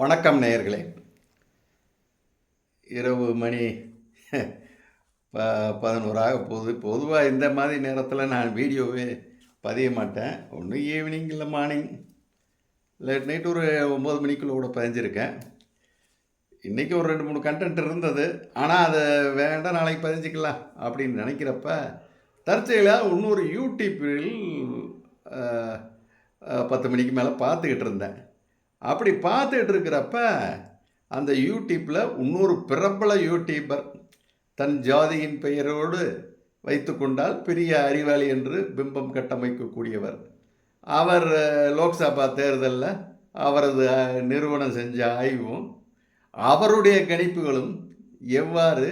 வணக்கம் நேயர்களே. இரவு மணி ப பதினோராக போகுது பொதுவாக இந்த மாதிரி நேரத்தில் நான் வீடியோவே பதிய மாட்டேன். ஒன்று ஈவினிங் இல்லை மார்னிங் லேட் நைட் ஒரு ஒம்பது மணிக்குள்ளே கூட பதிஞ்சிருக்கேன். இன்றைக்கி ஒரு ரெண்டு மூணு கண்டென்ட் இருந்தது. ஆனால் அதை வேண்டாம் நாளைக்கு பதிஞ்சிக்கலாம் அப்படின்னு நினைக்கிறப்ப தற்செயலாக இன்னொரு யூடியூப்பில் பத்து மணிக்கு மேலே பார்த்துக்கிட்டு இருந்தேன். அப்படி பார்த்துட்டு இருக்கிறப்ப அந்த யூடியூப்பில் இன்னொரு பிரபல யூடியூபர் தன் ஜாதியின் பெயரோடு வைத்துக்கொண்டால் பெரிய அறிவாளி என்று பிம்பம் கட்டமைக்கக்கூடியவர். அவர் லோக்சபா தேர்தலில் அவரது நிறுவனம் செஞ்ச ஆய்வும் அவருடைய கணிப்புகளும் எவ்வாறு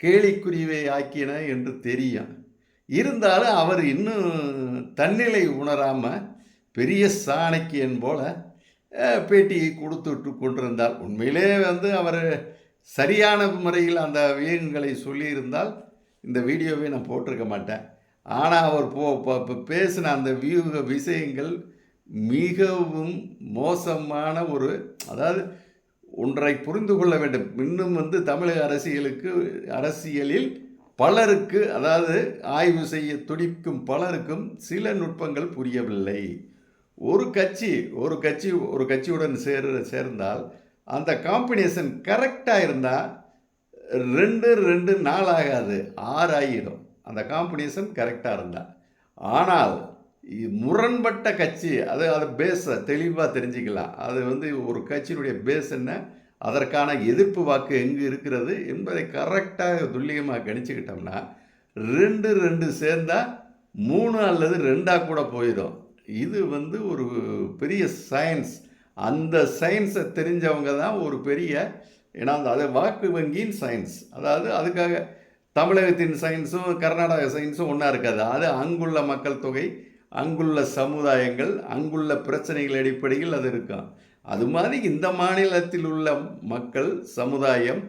கேலிக்குருவை ஆக்கின என்று தெரியும். இருந்தாலும் அவர் இன்னும் தன்னிலை உணராமல் பெரிய சாணக்கியன் போல் பேட்டியை கொடுத்துட்டு கொண்டிருந்தார் உண்மையிலே வந்து அவர் சரியான முறையில் அந்த வியகங்களை சொல்லியிருந்தால் இந்த வீடியோவை நான் போட்டிருக்க மாட்டேன். ஆனால் அவர் போ ப- பேசின அந்த வியூக விஷயங்கள் மிகவும் மோசமான ஒரு அதாவது ஒன்றை புரிந்து கொள்ள வேண்டும். இன்னும் வந்து தமிழக அரசியலுக்கு அரசியலில் பலருக்கு அதாவது ஆய்வு செய்ய துடிக்கும் பலருக்கும் சில நுட்பங்கள் புரியவில்லை. ஒரு கட்சி ஒரு கட்சி ஒரு கட்சியுடன் சேர் சேர்ந்தால் அந்த காம்பினேஷன் கரெக்டாக இருந்தால் ரெண்டு ரெண்டு நாள் ஆகாது ஆறு ஆகிடும் அந்த காம்பினேஷன் கரெக்டாக இருந்தால் ஆனால் முரண்பட்ட கட்சி அது அது பேஸை தெளிவாக தெரிஞ்சுக்கலாம். அது வந்து ஒரு கட்சியினுடைய பேஸ் என்ன அதற்கான எதிர்ப்பு வாக்கு எங்கே இருக்கிறது என்பதை கரெக்டாக துல்லியமாக கணிச்சுக்கிட்டோம்னா ரெண்டு ரெண்டு சேர்ந்தால் மூணு அல்லது ரெண்டாக கூட போயிடும். இது வந்து ஒரு பெரிய சயின்ஸ் அந்த சயின்ஸை தெரிஞ்சவங்க தான் ஒரு பெரிய ஏன்னா அந்த அது வாக்கு வங்கியின் சயின்ஸ் அதாவது அதுக்காக தமிழகத்தின் சயின்ஸும் கர்நாடக சயின்ஸும் ஒன்றா இருக்காது. அது அங்குள்ள மக்கள் தொகை அங்குள்ள சமுதாயங்கள் அங்குள்ள பிரச்சனைகள் அடிப்படையில் அது இருக்கும். அது மாதிரி இந்த மாநிலத்தில் உள்ள மக்கள் சமுதாயம்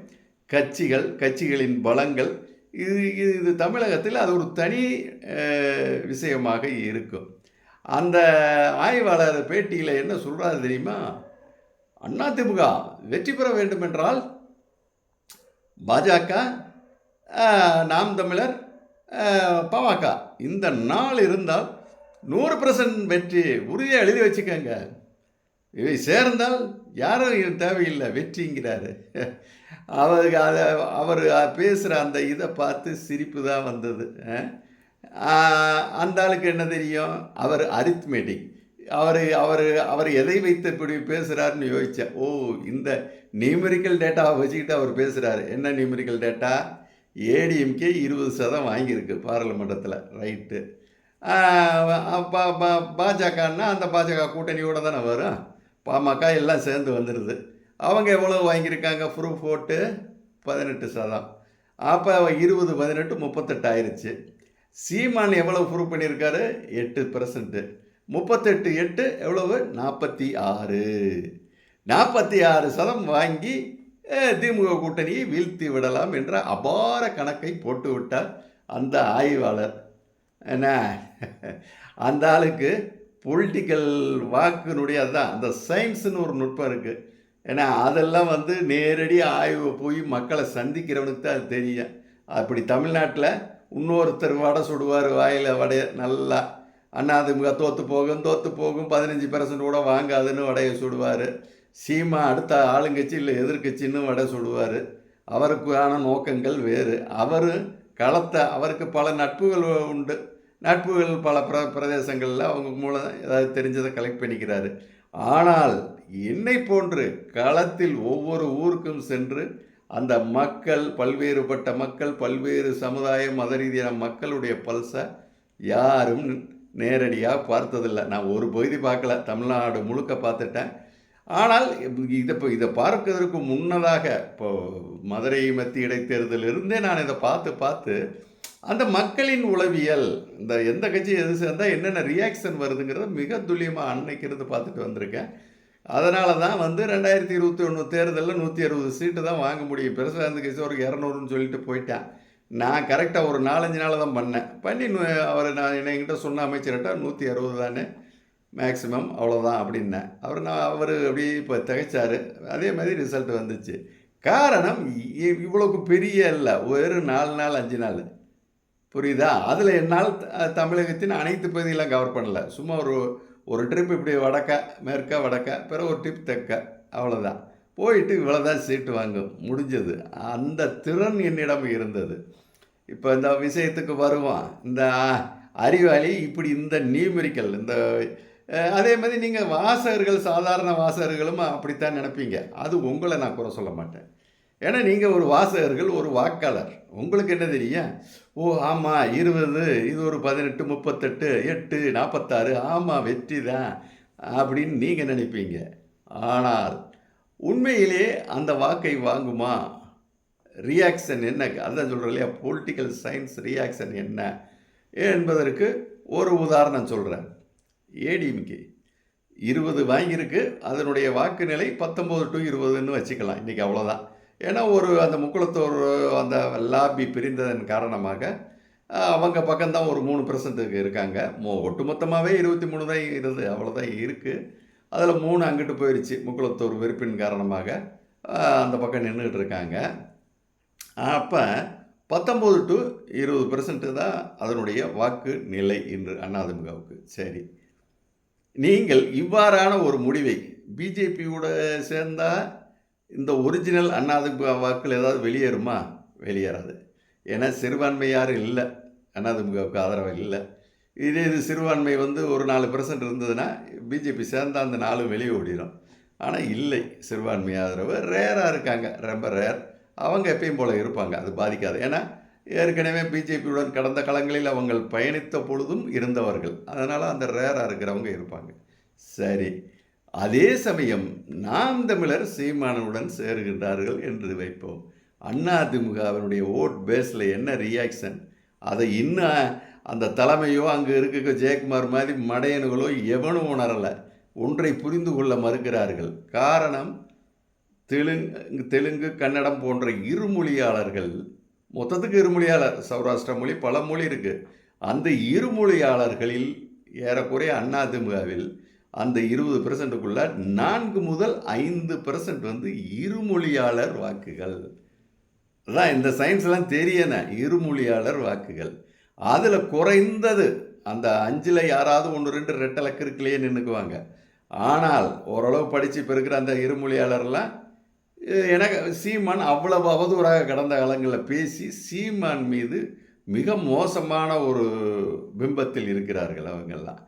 கட்சிகள் கட்சிகளின் பலங்கள் இது இது இது தமிழகத்தில் அது ஒரு தனி விஷயமாக இருக்கும். அந்த ஆய்வாளர் பேட்டியில் என்ன சொல்கிறாரு தெரியுமா? அதிமுக வெற்றி பெற வேண்டுமென்றால் பாஜக நாம் தமிழர் பாமக. இந்த நாள் இருந்தால் நூறு பர்சன்ட் வெற்றி உறுதியாக எழுதி வச்சுக்கோங்க. இவை சேர்ந்தால் யாரும் தேவையில்லை வெற்றிங்கிறாரு. அவருக்கு அதை அவர் பேசுகிற அந்த இதை பார்த்து சிரிப்பு தான் வந்தது. ஆ அந்த ஆளுக்கு என்ன தெரியும்? அவர் அரித்மெட்டிக். அவர் அவர் அவர் எதை வைத்து இப்படி பேசுகிறாருன்னு யோசித்தேன் ஓ இந்த நியூமெரிக்கல் டேட்டாவை வச்சுக்கிட்டு அவர் பேசுகிறாரு என்ன நியூமெரிக்கல் டேட்டா? ஏடிஎம்கே இருபது சதம் வாங்கியிருக்கு பாராளுமன்றத்தில் ரைட்டு. பாஜகன்னா அந்த பாஜக கூட்டணியோட தானே வரும். பாமக எல்லாம் சேர்ந்து வந்துடுது அவங்க எவ்வளோ வாங்கியிருக்காங்க? ப்ரூஃப் ஓட்டு பதினெட்டு சதம். அப்போ இருபது பதினெட்டு முப்பத்தெட்டு ஆயிடுச்சு சீமான் எவ்வளோ ப்ரூவ் பண்ணியிருக்காரு? எட்டு பர்சன்ட்டு முப்பத்தெட்டு எட்டு எவ்வளவு? நாற்பத்தி ஆறு. நாற்பத்தி ஆறு சதம் வாங்கி திமுக கூட்டணியை வீழ்த்தி விடலாம் என்ற அபார கணக்கை போட்டு விட்டார் அந்த ஆய்வாளர். என்ன? அந்த ஆளுக்கு பொலிட்டிக்கல் வாக்குனுடைய தான் அந்த சயின்ஸுன்னு ஒரு நுட்பம் இருக்குது ஏன்னா அதெல்லாம் வந்து நேரடி ஆய்வு போய் மக்களை சந்திக்கிறவனுக்கு தான் அது தெரியும். அப்படி தமிழ்நாட்டில் இன்னொருத்தர் வடை சுடுவார் வாயில் வடைய நல்லா அதிமுக தோற்று போகும் தோற்று போகும் பதினஞ்சு பர்சன்ட் கூட வாங்காதுன்னு வடையை சுடுவார். சீமா அடுத்த ஆளுங்கட்சி இல்லை எதிர்க்கட்சின்னு வடை சுடுவார். அவருக்கான நோக்கங்கள் வேறு. அவர் களத்தை அவருக்கு பல நட்புகள் உண்டு. நட்புகள் பல பிர பிரதேசங்களில் அவங்க மூலம் ஏதாவது தெரிஞ்சதை கலெக்ட் பண்ணிக்கிறாரு. ஆனால் என்னை போன்று களத்தில் ஒவ்வொரு ஊருக்கும் சென்று அந்த மக்கள் பல்வேறுபட்ட மக்கள் பல்வேறு சமுதாய மத ரீதியான மக்களுடைய பல்ஸை யாரும் நேரடியாக பார்த்ததில்லை. நான் ஒரு பகுதி பார்க்கல தமிழ்நாடு முழுக்க பார்த்துட்டேன். ஆனால் இதை இப்போ இதை பார்க்கறதுக்கு முன்னதாக இப்போ மதுரை மத்திய இடைத்தேர்தல் இருந்தே நான் இதை பார்த்து பார்த்து அந்த மக்களின் உளவியல் இந்த எந்த கட்சி எது சேர்ந்தால் என்னென்ன ரியாக்ஷன் வருதுங்கிறத மிக துல்லியமாக அன்னைக்கு இருந்து பார்த்துட்டு வந்திருக்கேன். அதனால தான் வந்து ரெண்டாயிரத்தி இருபத்தி ஒன்று தேர்தலில் நூற்றி அறுபது சீட்டு தான் வாங்க முடியும். பெருசாக இருந்து கட்சி ஒரு இரநூறுன்னு சொல்லிட்டு போயிட்டேன். நான் கரெக்டாக ஒரு நாலஞ்சு நாள் தான் பண்ணேன். பண்ணி அவர் நான் என்கிட்ட சொன்ன அமைச்சர்கிட்ட நூற்றி அறுபது தானே மேக்ஸிமம் அவ்வளோதான் அப்படின்னேன். அவர் நான் அவர் அப்படியே இப்போ திகைச்சார். அதே மாதிரி ரிசல்ட் வந்துச்சு. காரணம் இ- பெரிய இல்லை. ஒரு நாலு நாள் அஞ்சு நாள். புரியுதா? அதில் என்னால் த- தமிழகத்தின் அனைத்து பகுதியெல்லாம் கவர் பண்ணல. சும்மா ஒரு ஒரு ட்ரிப் இப்படி வடக்க மேற்க வடக்க பிறகு ஒரு ட்ரிப் தெற்க அவ்வளோதான் போயிட்டு இவ்வளோதான் சீட்டு வாங்கும் முடிஞ்சது. அந்த திறன் என்னிடம் இருந்தது. இப்போ இந்த விஷயத்துக்கு வருவோம் இந்த அறிவாளி இப்படி இந்த நியூமெரிக்கல் இந்த அதே மாதிரி நீங்கள் வாசகர்கள் சாதாரண வாசகர்களும் அப்படித்தான் நினைப்பீங்க. அது உங்களை நான் குறை சொல்ல மாட்டேன். ஏன்னா நீங்கள் ஒரு வாசகர்கள் ஒரு வாக்காளர். உங்களுக்கு என்ன தெரியும்? ஓ ஆமாம் இருபது இது ஒரு பதினெட்டு முப்பத்தெட்டு எட்டு நாற்பத்தாறு ஆமாம் வெற்றி தான் அப்படின்னு நீங்கள் நினைப்பீங்க. ஆனால் உண்மையிலே அந்த வாக்கை வாங்குமா? ரியாக்ஷன் என்ன? அதான் சொல்கிறேன் இல்லையா? பொலிட்டிக்கல் சயின்ஸ் ரியாக்ஷன் என்ன? என்பதற்கு ஒரு உதாரணம் சொல்கிறேன் ஏடிஎம்கே இருபது வாங்கியிருக்கு. அதனுடைய வாக்கு நிலை பத்தொம்போது டு இருபதுன்னு வச்சுக்கலாம். இன்றைக்கி அவ்வளோதான் ஏன்னா ஒரு அந்த முக்குளத்தூர் அந்த லாபி பிரிந்ததன் காரணமாக அவங்க பக்கம்தான் ஒரு மூணு பர்சன்ட்டுக்கு இருக்காங்க. மொ ஒட்டுமொத்தமாகவே இருபத்தி மூணு தான் இருது அவ்வளோதான் இருக்குது அதில் மூணு அங்கிட்டு போயிடுச்சு முக்குளத்தூர் வெறுப்பின் காரணமாக அந்த பக்கம் நின்றுட்டு இருக்காங்க. அப்போ பத்தொம்போது டு இருபது பெர்சன்ட் தான் அதனுடைய வாக்கு நிலை இன்று அதிமுகவுக்கு சரி. நீங்கள் இவ்வாறான ஒரு முடிவை பிஜேபியோட சேர்ந்தால் இந்த ஒரிஜினல் அதிமுக வாக்குகள் ஏதாவது வெளியேறுமா? வெளியேறாது. ஏன்னா சிறுபான்மை யாரும் இல்லை. அதிமுகவுக்கு ஆதரவு இல்லை. இதே இது சிறுபான்மை வந்து ஒரு நாலு பர்சன்ட் இருந்ததுன்னா பிஜேபி சேர்ந்தா அந்த நாளும் வெளியே ஓடிடும் ஆனால் இல்லை. சிறுபான்மை ஆதரவு ரேராக இருக்காங்க. ரொம்ப ரேர் அவங்க எப்பயும் போல் இருப்பாங்க. அது பாதிக்காது. ஏன்னா ஏற்கனவே பிஜேபியுடன் கடந்த காலங்களில் அவங்க பயணித்த பொழுதும் இருந்தவர்கள். அதனால் அந்த ரேராக இருக்கிறவங்க இருப்பாங்க. சரி. அதே சமயம் நாம் தமிழர் சீமானனுடன் சேருகின்றார்கள் என்று வைப்போம். அதிமுகவினுடைய ஓட் பேஸில் என்ன ரியாக்ஷன் அதை இன்னும் அந்த தலைமையோ அங்கே இருக்க ஜெயக்குமார் மாதிரி மடையனுகளோ எவனும் உணரலை. ஒன்றை புரிந்து கொள்ள மறுக்கிறார்கள். காரணம் தெலுங்கு தெலுங்கு கன்னடம் போன்ற இருமொழியாளர்கள் மொத்தத்துக்கு இருமொழியாளர் சௌராஷ்டிர மொழி பல மொழி இருக்குது அந்த இருமொழியாளர்களில் ஏறக்குறைய அதிமுகவில் அந்த இருபது பெர்சன்ட்டுக்குள்ள நான்கு முதல் ஐந்து பெர்சன்ட் வந்து இருமொழியாளர் வாக்குகள். அதான் இந்த சயின்ஸ்லாம் தெரியன இருமொழியாளர் வாக்குகள். அதில் குறைந்தது அந்த அஞ்சில் யாராவது ஒன்று ரெண்டு ரெட்டலக்கு இருக்குலையே நின்றுக்குவாங்க ஆனால் ஓரளவு படித்து இப்போ இருக்கிற அந்த இருமொழியாளர்லாம் எனக்கு சீமான் அவ்வளவு அவதூறாக கடந்த காலங்களில் பேசி சீமான் மீது மிக மோசமான ஒரு பிம்பத்தில் இருக்கிறார்கள் அவங்கெல்லாம்.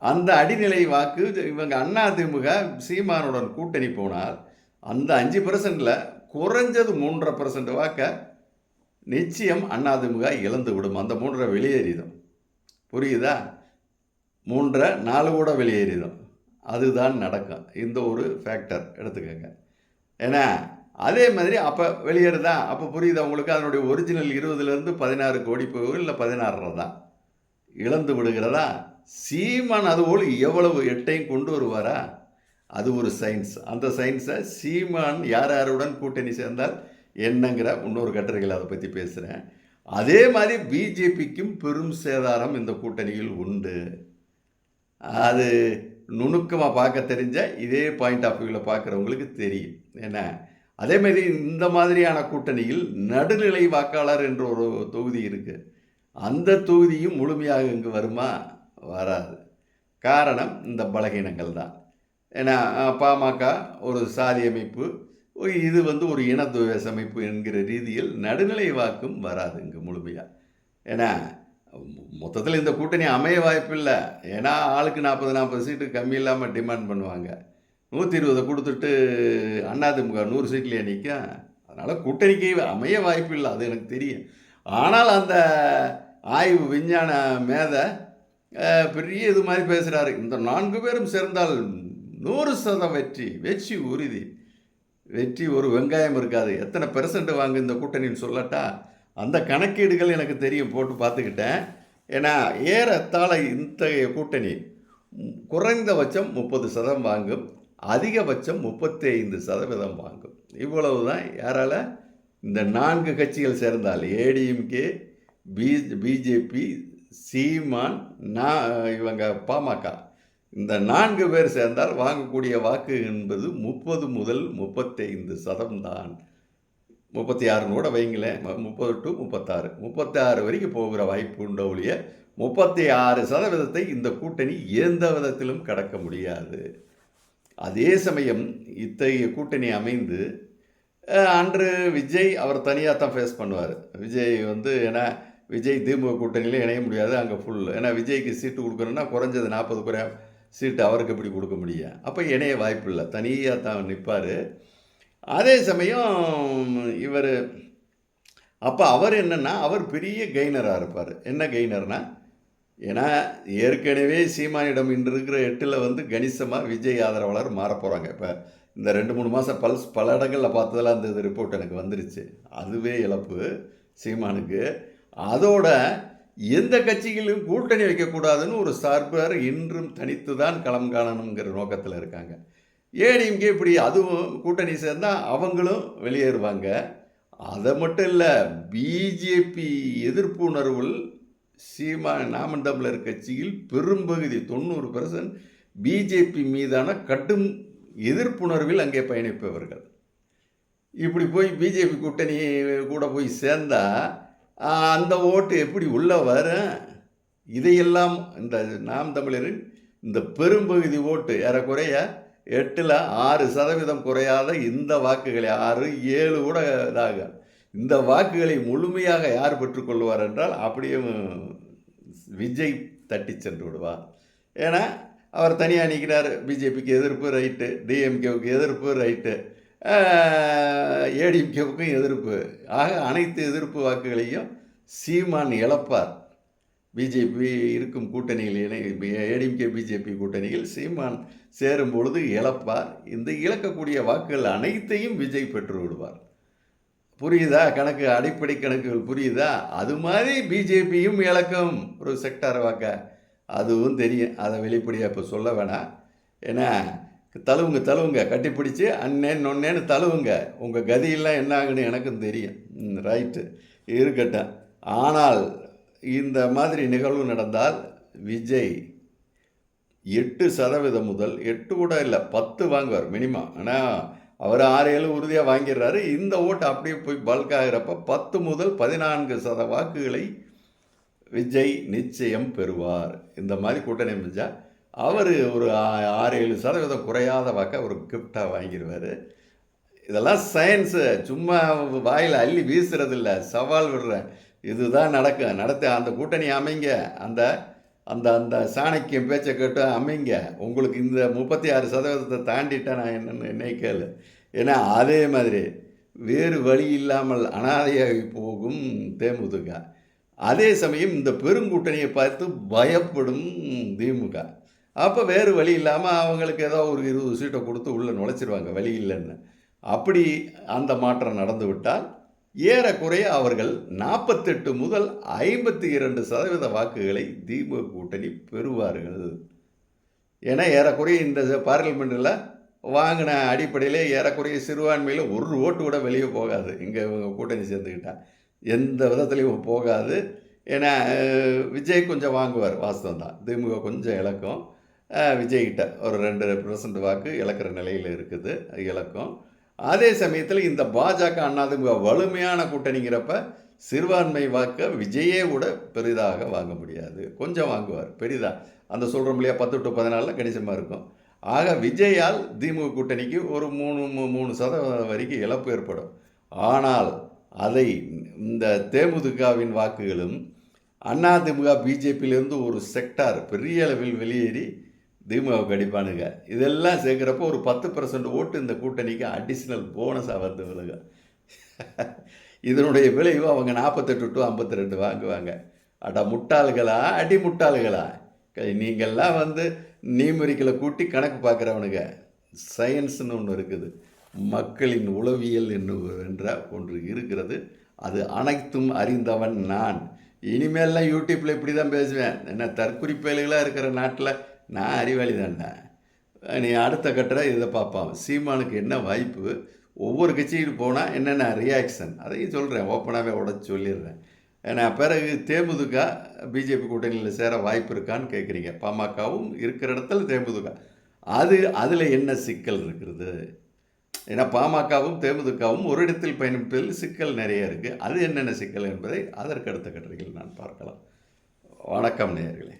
அந்த அடிநிலை வாக்கு இவங்க அதிமுக சீமானுடன் கூட்டணி போனால் அந்த அஞ்சு பர்சன்டில் குறைஞ்சது மூன்றரை பர்சன்ட் வாக்கை நிச்சயம் அதிமுக இழந்து விடும். அந்த மூன்றரை வெளியேறிடும். புரியுதா? மூன்றரை நாலு கூட வெளியேறிடும். அதுதான் நடக்கும். இந்த ஒரு ஃபேக்டர் எடுத்துக்கோங்க. ஏன்னா அதே மாதிரி அப்போ வெளியேறுதா? அப்போ புரியுதா உங்களுக்கு? அதனுடைய ஒரிஜினல் இருபதுலேருந்து பதினாறு கோடி போகும் இல்லை பதினாறரை தான். இழந்து விடுகிறதா? சீமான் அதுபோல் எவ்வளவு எட்டையும் கொண்டு வருவாரா? அது ஒரு சயின்ஸ் அந்த சயின்ஸை சீமான் யார் யாருடன் கூட்டணி சேர்ந்தால் என்னங்கிற இன்னொரு கட்டுரைகள் அதை பற்றி பேசுகிறேன் அதே மாதிரி பிஜேபிக்கும் பெரும் சேதாரம் இந்த கூட்டணியில் உண்டு. அது நுணுக்கமாக பார்க்க தெரிஞ்ச இதே பாயிண்ட் ஆஃப் வியூவில் பார்க்குறவங்களுக்கு தெரியும். ஏன்னா அதே மாதிரி இந்த மாதிரியான கூட்டணியில் நடுநிலை வாக்காளர் என்ற ஒரு தொகுதி இருக்குது அந்த தொகுதியும் முழுமையாக இங்கு வருமா? வராது. காரணம் இந்த பலகீனங்கள் தான் ஏன்னா பாமக ஒரு சாதி அமைப்பு இது வந்து ஒரு இனத்துவேச அமைப்பு என்கிற ரீதியில் நடுநிலை வாக்கும் வராது இங்கே முழுமையாக ஏன்னா மொத்தத்தில் இந்த கூட்டணி அமைய வாய்ப்பில்லை ஏன்னா ஆளுக்கு நாற்பது நாற்பது சீட்டு கம்மி இல்லாமல் டிமாண்ட் பண்ணுவாங்க. நூற்றி இருபதை கொடுத்துட்டு அதிமுக நூறு சீட்லேயே நிற்கும் அதனால் கூட்டணிக்கு அமைய வாய்ப்பு இல்லை அது எனக்கு தெரியும். ஆனால் அந்த ஆய்வு விஞ்ஞான மேதை பெரிய இது மாதிரி பேசுகிறாரு இந்த நான்கு பேரும் சேர்ந்தால் நூறு சதம் வெற்றி வெற்றி உறுதி. வெற்றி ஒரு வெங்காயம் இருக்காது. எத்தனை பெர்சன்ட் வாங்க இந்த கூட்டணின்னு சொல்லட்டா? அந்த கணக்கீடுகள் எனக்கு தெரியும் போட்டு பார்த்துக்கிட்டேன். ஏன்னா ஏறத்தாழ இத்தகைய கூட்டணி குறைந்தபட்சம் முப்பது சதம் வாங்கும் அதிகபட்சம் முப்பத்தி ஐந்து சதவீதம் வாங்கும். இவ்வளவு தான் யாரால் இந்த நான்கு கட்சிகள் சேர்ந்தால். ஏடிஎம்கே பி பிஜேபி சீமான் நான் இவங்க பாமக. இந்த நான்கு பேர் சேர்ந்தால் வாங்கக்கூடிய வாக்கு என்பது முப்பது முதல் முப்பத்தைந்து சதம்தான். முப்பத்தி ஆறுன்னு கூட வைங்களேன் முப்பது டு முப்பத்தாறு. முப்பத்தாறு வரைக்கும் போகிற வாய்ப்பு உண்டு ஒழிய முப்பத்தி ஆறு சதவீதத்தை இந்த கூட்டணி எந்த விதத்திலும் கடக்க முடியாது. அதே சமயம் இத்தகைய கூட்டணி அமைந்து அன்று விஜய் அவர் தனியாக தான் ஃபேஸ் பண்ணுவார். விஜய் வந்து ஏன்னா விஜய் திமுக கூட்டணியில் இணைய முடியாது அங்கே ஃபுல் ஏன்னா விஜய்க்கு சீட்டு கொடுக்குறேன்னா குறைஞ்சது நாற்பது குறை சீட்டு அவருக்கு எப்படி கொடுக்க முடியும்? அப்போ இணைய வாய்ப்பு இல்லை. தனியாக தான் நிற்பார் அதே சமயம் இவர் அப்போ அவர் என்னன்னா அவர் பெரிய கெய்னராக இருப்பார். என்ன கெய்னர்னா ஏன்னா ஏற்கனவே சீமானிடம் இன்று இருக்கிற எட்டில் வந்து கணிசமாக விஜய் ஆதரவாளர் மாறப் போகிறாங்க இப்போ இந்த ரெண்டு மூணு மாதம் பல்ஸ் பல இடங்களில் பார்த்ததெல்லாம் அந்த ரிப்போர்ட் எனக்கு வந்துருச்சு. அதுவே இழப்பு சீமானுக்கு. அதோட எந்த கட்சிகளிலும் கூட்டணி வைக்கக்கூடாதுன்னு ஒரு சார்பர் இன்றும் தனித்து தான் களம் காணணுங்கிற நோக்கத்தில் இருக்காங்க. ஏடிஎம்கே இப்படி அதுவும் கூட்டணி சேர்ந்தால் அவங்களும் வெளியேறுவாங்க? அதை மட்டும் இல்லை பிஜேபி எதிர்ப்பு உணர்வில் சீமா நாமன் தமிழர் கட்சியில் பெரும்பகுதி தொண்ணூறு பர்சன்ட் பிஜேபி மீதான கடும் எதிர்ப்புணர்வில் அங்கே பயணிப்பவர்கள். இப்படி போய் பிஜேபி கூட்டணி கூட போய் சேர்ந்தால் அந்த ஓட்டு எப்படி உள்ளே வர? இதையெல்லாம் இந்த நாம் தமிழரின் இந்த பெரும்பகுதி ஓட்டு ஏறக்குறைய எட்டில் ஆறு சதவீதம் குறையாத இந்த வாக்குகளை ஆறு ஏழு கூட இதாக. இந்த வாக்குகளை முழுமையாக யார் பெற்றுக்கொள்வார் என்றால் அப்படியே விஜய் தட்டி சென்று விடுவார். ஏன்னா அவர் தனியாக நிற்கிறார் பிஜேபிக்கு எதிர்ப்பு ரைட்டு டிஎம்கேவுக்கு எதிர்ப்பு ரைட்டு. ஏடிஎம்கேவுக்கும் எதிர்ப்பு. ஆக அனைத்து எதிர்ப்பு வாக்குகளையும் சீமான் இழப்பார். பிஜேபி இருக்கும் கூட்டணியில் இணை ஏடிஎம்கே பிஜேபி கூட்டணியில் சீமான் சேரும் பொழுது இழப்பார். இந்த இழக்கக்கூடிய வாக்குகள் அனைத்தையும் விஜய் பெற்று விடுவார். புரியுதா? கணக்கு அடிப்படை கணக்குகள் புரியுதா? அது மாதிரி பிஜேபியும் இழக்கும். ஒரு செக்டார் வாக்க. அதுவும் தெரியும். அதை வெளிப்படையாக இப்போ சொல்ல வேணாம். ஏன்னா தழுவுங்க தழுவுங்க. கட்டிப்பிடிச்சு அண்ணேன் நொன்னேன்னு தழுவுங்க. உங்கள் கதியெல்லாம் என்ன ஆகுன்னு எனக்கும் தெரியும். ரைட்டு இருக்கட்டும். ஆனால் இந்த மாதிரி நிகழ்வு நடந்தால் விஜய் எட்டு சதவீதம் முதல் எட்டு கூட இல்லை பத்து வாங்குவார் மினிமம் ஆனால் அவர் ஆறு ஏழு உறுதியாக வாங்கிடுறாரு. இந்த ஓட்டு அப்படியே போய் பல்க் ஆகிறப்ப பத்து முதல் பதினான்கு சத வாக்குகளை விஜய் நிச்சயம் பெறுவார். இந்த மாதிரி கூட்டணி அமைஞ்சால் அவர் ஒரு ஆறு ஏழு சதவீதம் குறையாத வாக்கை ஒரு கிஃப்டாக வாங்கிடுவார். இதெல்லாம் சயின்ஸு சும்மா வாயில் அள்ளி வீசுறதில்ல. சவால் விடுறேன். இதுதான் நடக்கும் நடத்த. அந்த கூட்டணி அமைங்க. அந்த அந்த அந்த சாணக்கியம் பேச்சை கேட்டு அமைங்க. உங்களுக்கு இந்த முப்பத்தி ஆறு சதவீதத்தை தாண்டிட்டா நான் என்னென்னு என்னை கேளு. ஏன்னா அதே மாதிரி வேறு வழி இல்லாமல் அனாதையாகி போகும் தேமுதிக. அதே சமயம் இந்த பெருங்கூட்டணியை பார்த்து பயப்படும் திமுக. அப்போ வேறு வழி இல்லாமல் அவங்களுக்கு ஏதோ ஒரு இருபது சீட்டை கொடுத்து உள்ளே நுழைச்சிருவாங்க வழி இல்லைன்னு. அப்படி அந்த மாற்றம் நடந்து விட்டால் ஏறக்குறைய அவர்கள் நாற்பத்தெட்டு முதல் ஐம்பத்தி இரண்டு சதவீத வாக்குகளை திமுக கூட்டணி பெறுவார்கள். ஏன்னா ஏறக்குறைய இந்த பார்லிமெண்ட்டில் வாங்கின அடிப்படையிலே ஏறக்குறைய சிறுபான்மையில் ஒரு ஓட்டு கூட வெளியே போகாது. இங்கே இவங்க கூட்டணி சேர்ந்துக்கிட்டா எந்த விதத்துலையும் போகாது. ஏன்னா விஜய் கொஞ்சம் வாங்குவார் வாஸ்தவம் தான் திமுக கொஞ்சம் இழக்கும். விஜய்கிட்ட ஒரு ரெண்டு பர்சன்ட் வாக்கு இழக்கிற நிலையில் இருக்குது அது இழக்கும். அதே சமயத்தில் இந்த பாஜக அண்ணாதிமுக வலிமையான கூட்டணிங்கிறப்ப சிறுபான்மை வாக்க விஜயே கூட பெரிதாக வாங்க முடியாது. கொஞ்சம் வாங்குவார் பெரிதா. அந்த சொல்கிறோம் இல்லையா பத்து டு பதினாலில் கணிசமாக இருக்கும். ஆக விஜயால் திமுக கூட்டணிக்கு ஒரு மூணு மூணு சதவீதம் வரைக்கும் இழப்பு ஏற்படும். ஆனால் அதை இந்த தேமுதிகவின் வாக்குகளும் அதிமுக பிஜேபியிலேருந்து ஒரு செக்டார் பெரிய அளவில் வெளியேறி திமுகவுக்கு அடிப்பானுங்க இதெல்லாம் சேர்க்குறப்போ ஒரு பத்து பர்சன்ட் ஓட்டு இந்த கூட்டணிக்கு அடிஷ்னல் போனஸாக வந்து விழுங்க. இதனுடைய விளைவு அவங்க நாற்பத்தெட்டு டு ஐம்பத்தி ரெண்டு வாங்குவாங்க. அட முட்டாள்களா? அடி முட்டாள்களா? நீங்கள்லாம் வந்து நீமரிக்கலை கூட்டி கணக்கு பார்க்குறவனுங்க. சயின்ஸ்னு ஒன்று இருக்குது. மக்களின் உளவியல் என்று என்ற ஒன்று இருக்கிறது. அது அனைத்தும் அறிந்தவன் நான். இனிமேல்லாம் யூடியூப்பில் இப்படி தான் பேசுவேன். என்ன தற்குறிப்பேலுகளாக இருக்கிற நாட்டில் நான் அறிவாளி தான்டா. நீ அடுத்த கட்டுற இதை பார்ப்பான். சீமானுக்கு என்ன வாய்ப்பு? ஒவ்வொரு கட்சிக்கு போனால் என்னென்ன ரியாக்ஷன் அதையும் சொல்கிறேன் ஓப்பனாகவே உடச்சி சொல்லிடுறேன். ஏன்னா பிறகு தேமுதிக பிஜேபி கூட்டணியில் சேர வாய்ப்பு இருக்கான்னு கேட்குறீங்க பாமகவும் இருக்கிற இடத்துல தேமுதிக. அது அதில் என்ன சிக்கல் இருக்கிறது ஏன்னா பாமகவும் தேமுதிகவும் ஒரு இடத்தில் பயணிப்பதில் சிக்கல் நிறைய இருக்குது அது என்னென்ன சிக்கல் என்பதை அதற்கு அடுத்த கட்டுரையில் நான் பார்க்கலாம். வணக்கம் நேயர்களே.